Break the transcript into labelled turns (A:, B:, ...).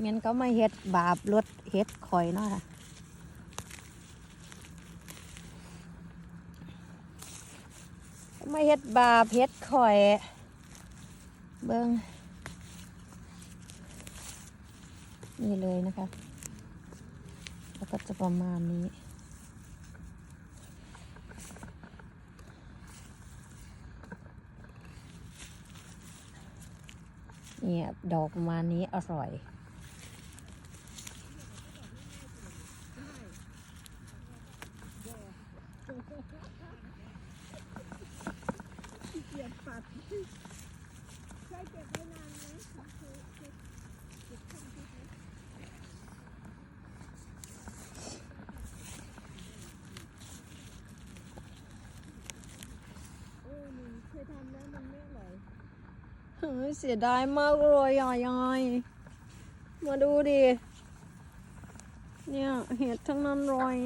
A: เมียนก็มาเฮ็ดบาปรถเฮ็ดข่อยเนาะค่ะมาเฮ็ดบาปเฮ็ดข่อย เบิ้งนี่เลยนะคะ แล้วก็จะประมาณนี้เนี่ยดอกประมาณนี้อร่อย
B: เกียดปัดใช้เก็บไว้นานไหมเคยเก็บเก็บช่องที่ไหมโอ้หนึ่งเคยทำแล้วมันไม่อร่อย
A: เฮ้ยเสียดายมากเลยอะยายมาดูดิ เนี่ยเห็ดทั้งนั้นเลย